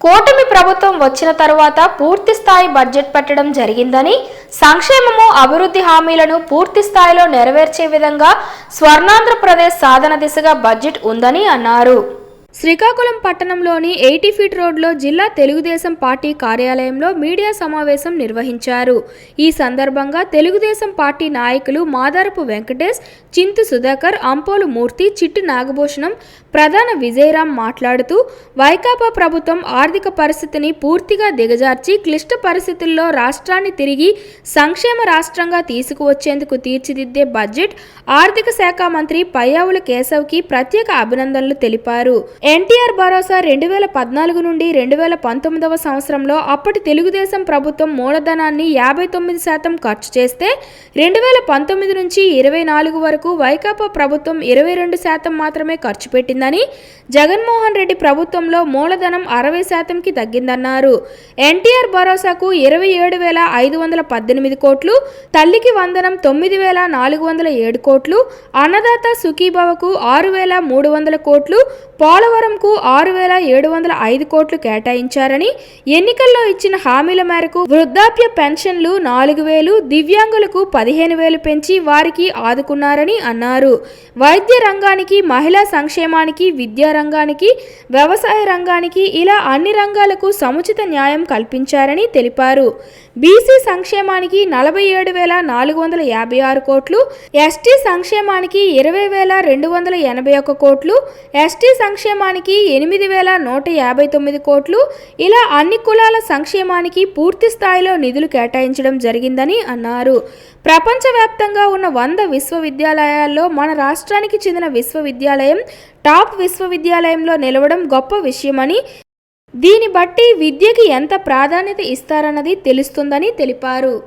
కూటమి ప్రభుత్వం వచ్చిన తరువాత పూర్తి స్థాయి బడ్జెట్ పెట్టడం జరిగిందని సంక్షేమము అభివృద్ధి హామీలను పూర్తి స్థాయిలో నెరవేర్చే విధంగా స్వర్ణాంధ్రప్రదేశ్ సాధన దిశగా బడ్జెట్ ఉందని అన్నారు. శ్రీకాకుళం పట్టణంలోని ఎయిటీ ఫీట్ రోడ్లో జిల్లా తెలుగుదేశం పార్టీ కార్యాలయంలో మీడియా సమావేశం నిర్వహించారు. ఈ సందర్భంగా తెలుగుదేశం పార్టీ నాయకులు మాదారపు వెంకటేష్ చింతు సుధాకర్ అంపోలు మూర్తి చిట్టు నాగభూషణం ప్రధాన విజయరాం మాట్లాడుతూ వైకాపా ప్రభుత్వం ఆర్థిక పరిస్థితిని పూర్తిగా దిగజార్చి క్లిష్ట పరిస్థితుల్లో రాష్ట్రాన్ని తిరిగి సంక్షేమ రాష్ట్రంగా తీసుకువచ్చేందుకు తీర్చిదిద్దే బడ్జెట్ ఆర్థిక శాఖ మంత్రి పయ్యావుల కేశవ్కి ప్రత్యేక అభినందనలు తెలిపారు. ఎన్టీఆర్ భరోసా రెండు వేల పద్నాలుగు నుండి రెండు వేల పంతొమ్మిదవ సంవత్సరంలో అప్పటి తెలుగుదేశం ప్రభుత్వం మూలధనాన్ని యాభై తొమ్మిది శాతం ఖర్చు చేస్తే రెండు వేల పంతొమ్మిది నుంచి ఇరవై నాలుగు వరకు వైకాపా ప్రభుత్వం ఇరవై రెండు శాతం మాత్రమే ఖర్చు పెట్టిందని జగన్మోహన్ రెడ్డి ప్రభుత్వంలో మూలధనం అరవై శాతంకి తగ్గిందన్నారు. ఎన్టీఆర్ భరోసాకు ఇరవై ఏడు వేల ఐదు వందల పద్దెనిమిది కోట్లు తల్లికి వందనం తొమ్మిది వేల నాలుగు వందల ఏడు కోట్లు అన్నదాత సుఖీభావకు ఆరు వేల మూడు వందల కోట్లు పోలవరంకు ఆరు వేల ఏడు వందల ఐదు కోట్లు కేటాయించారని ఎన్నికల్లో ఇచ్చిన హామీల మేరకు వృద్ధాప్య పెన్షన్లు నాలుగు వేలు దివ్యాంగులకు పదిహేను వేలు పెంచి వారికి ఆదుకున్నారని అన్నారు. వైద్య రంగానికి మహిళా సంక్షేమానికి విద్యా రంగానికి వ్యవసాయ రంగానికి ఇలా అన్ని రంగాలకు సముచిత న్యాయం కల్పించారని తెలిపారు. బీసీ సంక్షేమానికి నలభై ఏడు వేల నాలుగు వందల యాభై ఆరు కోట్లు ఎస్టీ సంక్షేమానికి ఇరవై వేల రెండు వందల ఎనభై ఒక్క కోట్లు ఎస్టీ సంక్షేమ సంక్షేమానికి ఎనిమిది వేల నూట యాభై తొమ్మిది కోట్లు. ఇలా అన్ని కులాల సంక్షేమానికి పూర్తి స్థాయిలో నిధులు కేటాయించడం జరిగిందని అన్నారు. ప్రపంచవ్యాప్తంగా ఉన్న వంద విశ్వవిద్యాలయాల్లో మన రాష్ట్రానికి చెందిన విశ్వవిద్యాలయం టాప్ విశ్వవిద్యాలయంలో నిలవడం గొప్ప విషయమని దీన్ని బట్టి విద్యకి ఎంత ప్రాధాన్యత ఇస్తారన్నది తెలుస్తుందని తెలిపారు.